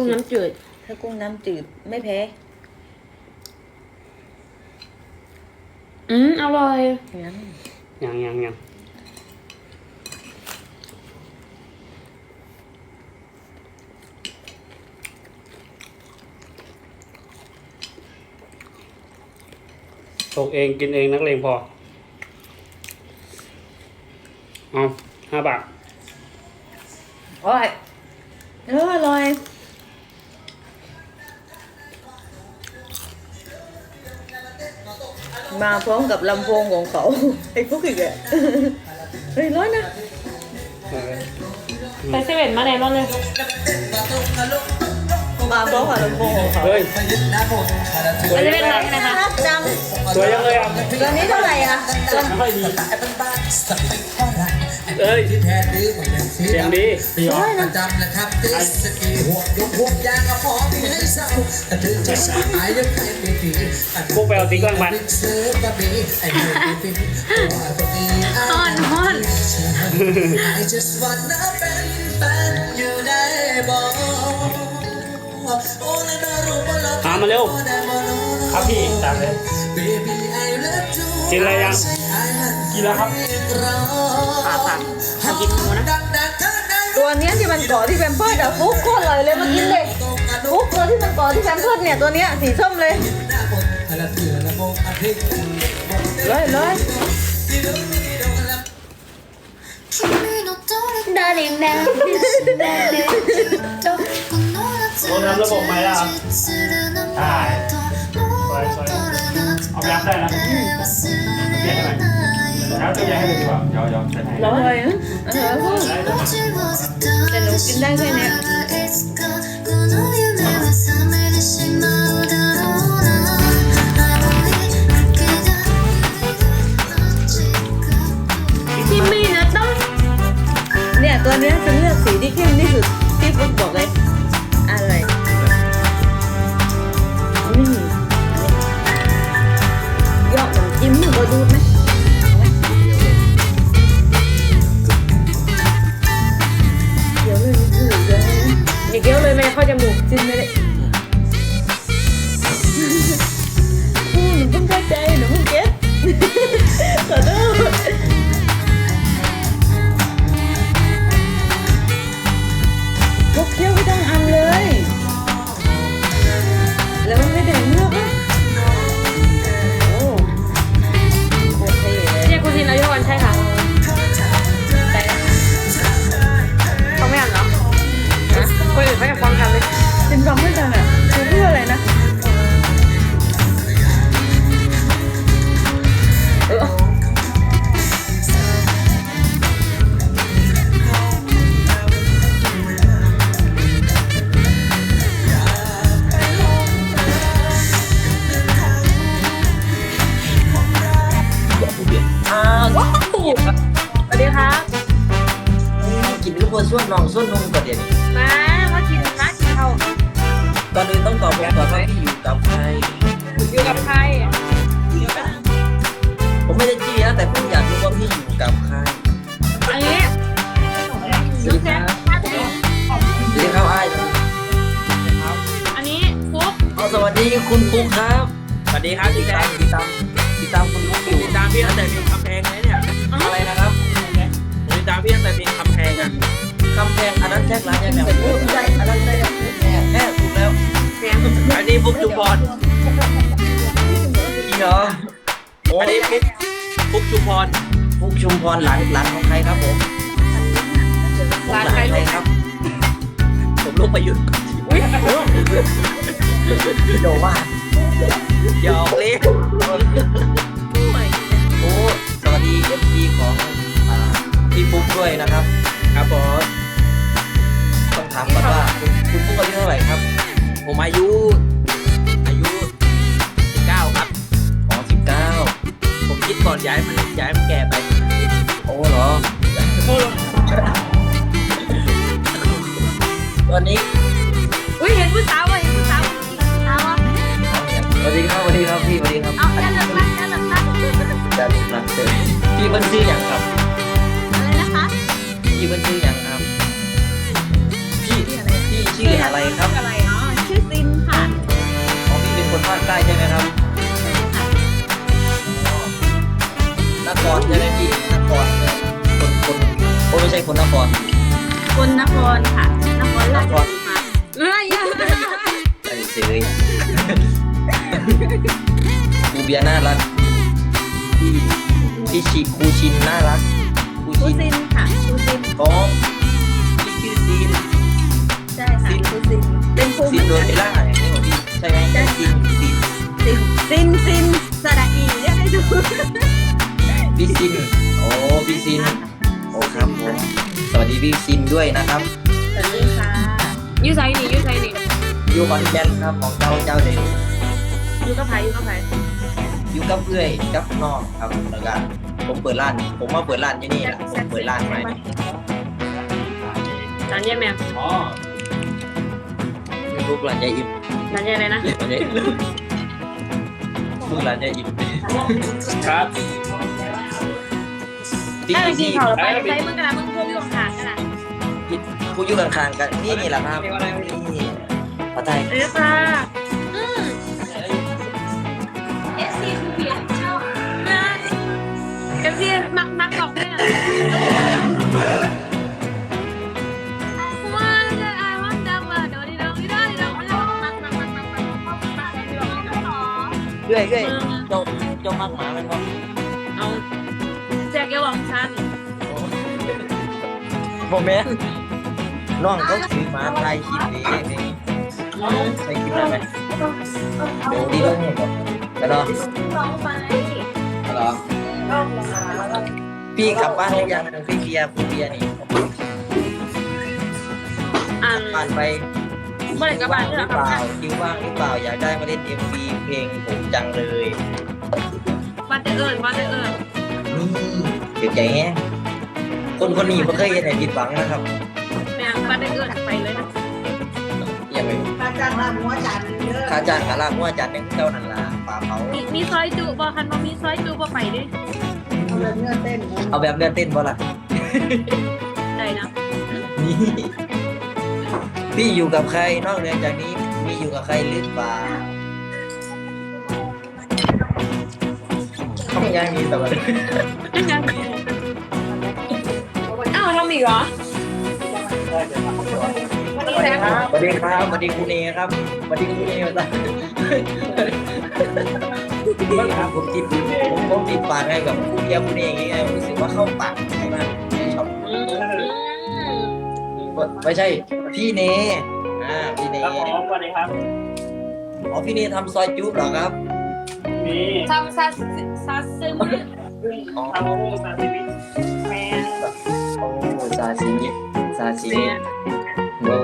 กุ้งน้ำจืด ถ้ากุ้งน้ำจืดไม่แพ้ อืมอร่อย งั้นยังยังยังตกเองกินเองนักเลงพอ เอาห้าบาท อร่อยเอออร่อย มาพร้อมกับลำโพงของเขาไอ้พวกอีกอะเฮ้ยร้อยนะไปเซเว่นมาไหนบ้างเลยมาพร้อมกับลำโพงของเขาเฮ้ยไปเซเว่นมาไหนคะน่ารักจังสวยยังเลยอะตัวนี้เท่าไหร่อะตัวไม่ค่อยดี เอ้ยเสียงดีประจำนะครับติสสกีห่วงยกห่วงยางกระพอมีให้เศร้าแต่ถึงจะสายยกให้ปีปีพวกไปเอาติ๊กกลางมันเสือกระบี่ไอ้หนุ่มปีปีตัวตัวนี้อ่อนฮอน I just wanna เป็นแฟนอยู่ได้บอกโอ้ละนารู้ว่าเราหามาเร็ว ครับพี่ตามเลย Baby I love you กินอะไรยัง กินแล้วครับ ปากปากทำกินหมูนะ ตัวเนี้ยที่มันเกาะที่แพมเพิร์ดอะฟุกโคตรอร่อยเลยเมื่อกี้เลยฟุกตัวที่มันเกาะที่แพมเพิร์ดเนี่ยตัวเนี้ยสีส้มเลยเลยเลย Darling now โอ้ทำระบบไหมล่ะครับได้สวยสวยเอาไปรับได้นะ แล้วจะแยให้ดีกว่ายวเดี๋ยเสร็จให้อร่อยนะเออแต่หนูกินได้แค่เนี้ย ที่มีนะต้องเนี่ยตัวเนี้ยฉันเลือกสีที่เข้มที่สุด สวัสดีครับ กินลูกบัวส่วนน้องส่วนนุ่งก่อนเดี๋ยวนี้มา มากินมากินข้าวก่อนอื่นต้องตอบผมก่อนว่าพี่อยู่กับใครอยู่กับใครผมไม่ได้จี้นะแต่ผมอยากรู้ว่าพี่อยู่กับใครอันนี้น้องแจ๊คเรียกเขาอ้ายอันนี้ฟุ๊กเอาสวัสดีคุณปุ๊กครับ สวัสดีครับติดตามติดตามติดตามคุณปุ๊กอยู่ติดตามพี่ตั้งแต่เพลงคำแพงเลยเนี่ย อะไรนะครับผมติดตามพี่ตั้งแต่เพลงคำแพงอะคำแพงอันนั้นแจ็คร้านยังไงพูดได้อันนั้นได้แน่แน่ถูกแล้วแพงอันนี้ฟุกชุมพรจริงเหรอโอ้อันนี้ฟุกฟุกชุมพรปุ๊กชุมพรหลานหลานของใครครับผมผมร้านใครหลลูกครับ ผมลูกประยุทธ์อุ้ยโดว่าหยอกเล่นโอ้สวัสดี เอฟซีของอ่าพี่ปุ๊กด้วยนะครับ ครับผมต้องถามก่อนว่าคุณคุณปุ๊กอายุเท่าไหร่ครับผมอายุ อายุ 19 ครับ อ๋อสิบเก้าผมคิดก่อนย้ายมันย้ายมันแก่ไป โอ้เหรอวันนี้อุ้ยเห็นผู้สาวว่ะเห็นผู้สาวผู้สาวว่ะสวัสดีครับสวัสดีครับพี่สวัสดีครับ เอาแค่เลิกละแค่เลิกละ จะรักเจอพี่เพิ่นชื่ออย่างครับ อะไรนะคะพี่เพิ่นชื่ออย่างครับ พี่พี่ชื่ออะไรครับอะไรซินค่ะของพี่เป็นคนภาคใต้ใช่ไหมครับนครใช่ไหมพี่นครเนี่ยคนคนโอ้ไม่ใช่คนนครคนนครค่ะนครราชสีมาเอ้ยไอ้เฉยครูเบียร์น่ารัก พี่พี่ชิครูชินน่ารักครูคูชินซินค่ะคูซินอ๋อพี่ชื่อซีน ใช่ค่ะคูซินเป็นภูซีมินโดนเวล่าอย่างนี้ของพี่ใช่ไหมใช่ซีนซีนซินซินซินสระอีเรียกให้ดูพี่ซินโอ้พี่ซินโอ้ครับผมสวัสดีพี่ซินด้วยนะครับสวัสดีค่ะยูไซนี่ยูไซนี่อยู่ขอนแก่นครับของเจ้าเจ้าเดียวยูกับไผ่ยูกับไผ่ อยู่กับเพื่อยกับน้องครับแล้วก็ผมเปิดร้านผมมาเปิดร้านที่นี่แหละผมเปิดร้านใหม่ร้านเย่แมวอ๋อลูกร้านยายอิ่มร้านเย่อะไรนะร้านยายอิ่มลูกร้านยายอิ่มครับพี่ถ้าเรากินพี่ข้าวเราไปใช้มึงกระดาษมึงพวกอยู่ข้างๆกันนะผู้อยู่ข้างๆกันนี่นี่แหละครับนี่พระไทยเออค่ะามักหมามันก็เอาแจกแกวังฉันโมเมนต์น้องเขาถือหมาไทยคลิปนี้นี่ใส่คลิปได้ไหมเดี๋ยวดีด้วยเนี่ยแล้วเนาะร้องไปเหรอพี่กลับบ้านหรือยังพี่เบียร์พี่เบียร์นี่อันผ่านไปเมื่อไหร่กระบาดหรือเปล่าคิวว่างหรือเปล่าอยากได้มาเล่น MV เพลงผมจังเลย วันเดอร์เอิญวันเดอร์เอิญนี่เดี๋ยวใจแฮงคนคนนี้ไม่เคยเห็นไหนผิดหวังนะครับแม่วันเดอร์เอิญไปเลยนะอย่าไปค่าจ้างลาบหัวจานเยอะค่าจ้างขาลากมั่วจัดยังเจ้านันลาป่าเผามีมีซอยจุบอคันว่ามีซอยจุบอไปดิเอาแบบเนื้อเต้นเอาแบบเนื้อเต้นบ่ล่ะได้นะนี่พี่อยู่กับใครนอกเหนือจากนี้มีอยู่กับใครหรือเปล่า ต้องยังมีแต่ว่าอ้าวทำอีกเหรอสวัสดีครับสวัสดีครับสวัสดีคุณเนครับสวัสดีคุณเนจ้ะผมติดผมผมติดปากให้กับคุณเบียร์คุณเนอย่างเงี้ยรู้สึกว่าเข้าปากใช่ไหมชอบไม่ใช่พี่เนอ่าพี่เนครับผมสวัสดีครับอ๋อพี่เนทำซอยจุ๊บเหรอครับ มีทำซา ซาซึมอ๋อทำโอ้ซาซิมิแม่โอ้ซาซิมิซาซิมิโอ้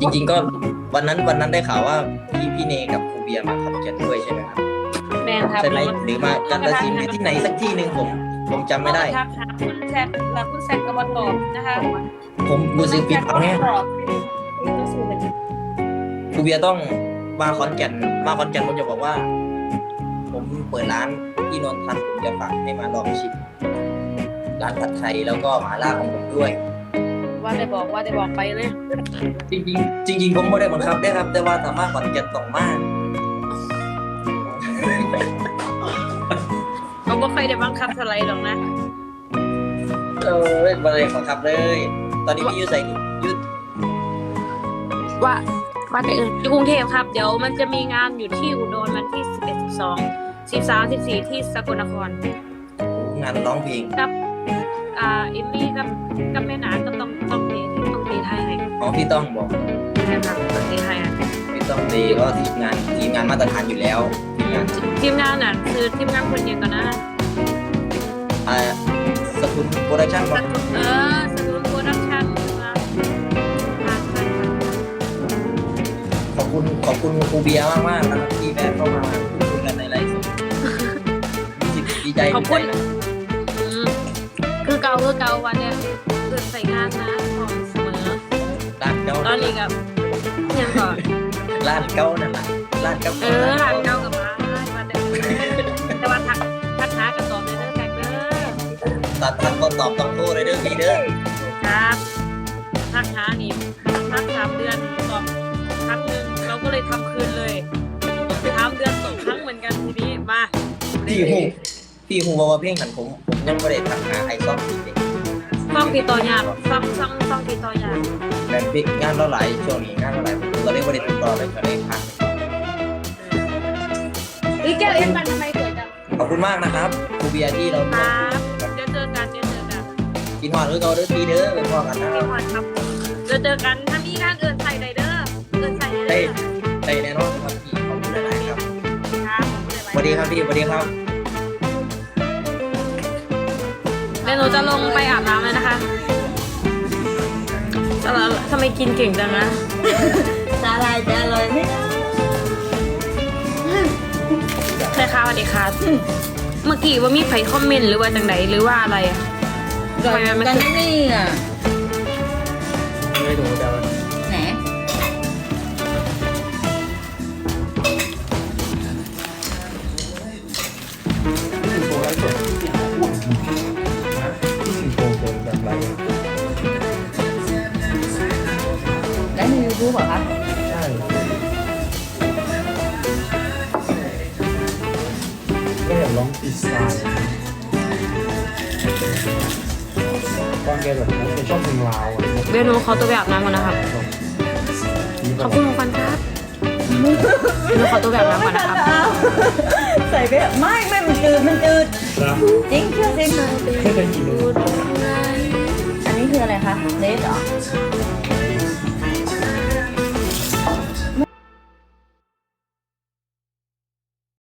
จริงๆก็วันนั้นวันนั้นได้ข่าวว่าพี่พี่เนกับครูเบียร์มาขับเจ็ดด้วยใช่ไหมครับแมนครับใช่ไหมหรือมากันตสินหรือที่ไหนสักที่หนึ่งผมผมจำไม่ได้ทักหาคุณแซกแล้วคุณแซกกระบตอบนะคะผมรู้สึกผิดหวังเนี่ยตอบครูเบียร์ต้องมาขอนแก่นมาขอนแก่นผมจะบอกว่าผม เปิดร้านที่นนทันผมจะฝากให้มาลองชิมร้านผัดไทยแล้วก็หมาล่าของผมด้วย ว่าได้บอกว่าได้บอกไปเลยจริงๆจริงๆผมไม่ได้บังคับได้ครับ แต่ว่าสามารถขอนแก่นต้องมากเขาก็เคยได้บังคับสไลด์หรอกนะเออมาเลยบังคับเลย ตอนนี้พี่อยูใส่นี่อยุดว่าว่าแต่เอออยู่กรุงเทพครับ เดี๋ยวมันจะมีงานอยู่ที่อุดรวันที่11 12 13 14ที่สกลนคร งานร้องเพลงกับอ่าเอมมี่กับกับแม่หนาก็ต้องต้องเทต้องเทไทยให้อ๋อพี่ต้องบอกนะครับต้องเทไทยอะพี่ต้องดีก็ทีมงานทีมงานมาตรฐานอยู่แล้วทีมงานทีมงานน่ะคือทีมงานคนเดียวกันนะอ่าสกุลโปรดักชั่นบสอกกุลเออสกุลโปรดักชั่นนะผ่านผ่านผ่านขอบคุณขอบคุณครูเบียร์มากมากๆนะครับที่แวะเข้ามา ขอบคุณคือเกาคือเกาวันเนี่ยเกิดใส่งานนะขอมเสมอ ร้านเกาตอนนี้กับยังก่อน ร้านเก้านั่นล่ะร้านเก้าเออลานเก้ากับมาวัเดียวแต่ว่าทักทักหากันตอบในเรื่องแรกเด้อตัดทักก็ตอบต้องโทษเลยเด้อพี่เด้อครับทักหานี่ทักสามเดือนตอบครั้งหนึ่งเราก็เลยทำคืนเลยสามเดือนสองครั้งเหมือนกันทีนี้มา นี่หก ว่าเพลงนั้นผมผมยังไม่ได้ทักหาไอ้ซอฟอีกเลยฟังติดต่อยากฟังฟังฟังติดต่อยากแบบพี่งานเราหลายช่วงนี้งานเราหลายผมก็เลยไม่ได้ติดต่อเลยก็เลยพักไปก่อนอีแก้วเอ็นบันทำไมสวยจังขอบคุณมากนะครับครูเบียร์ที่เราครับเดี๋ยวเจอกันเดี๋ยวเจอกันกินหวานด้วยกันเด้อพี่เด้อเป็นพ่อกันนะคพี่รับพรครับเดี๋ยวเจอกันถ้ามีงานเอินใส่ไดเดอร์เอินใส่ไดเดได้อร์ได้แน่นอนครับพี่ขอบคุณหลายๆครับครับสวัสดีครับพี่สวัสดีครับ ดี๋ยวหนูจะลงไปอาบน้ำเลยนะคะแต่ละทำไมกินเก่งจังนะสาลายจะอร่อยไหมนะใช่ค่ะสวัสดีค่ะเมื่อกี้ว่ามีใครคอมเมนต์หรือว่าจังไหนหรือว่าอะไรอะก่อนกันนี่อะ ไม่ดูแต่ว่า อยากลองติดสไตล์ตอนแกแบบนั้นแกชอบเพลงลาวอะไรพวกเดี๋ยวหนูขอตัวไปอาบน้ำก่อนนะครับนี้ขอบคุณของขวัญครับหนูขอตัวไปอาบน้ำก่อนนะครับ ใส่ไปเถอะไม่ไม่มันจืดมันจืดนะจริงเชื่อสิไม่เคยกินเลยอันนี้คืออะไรคะเลสเหรอ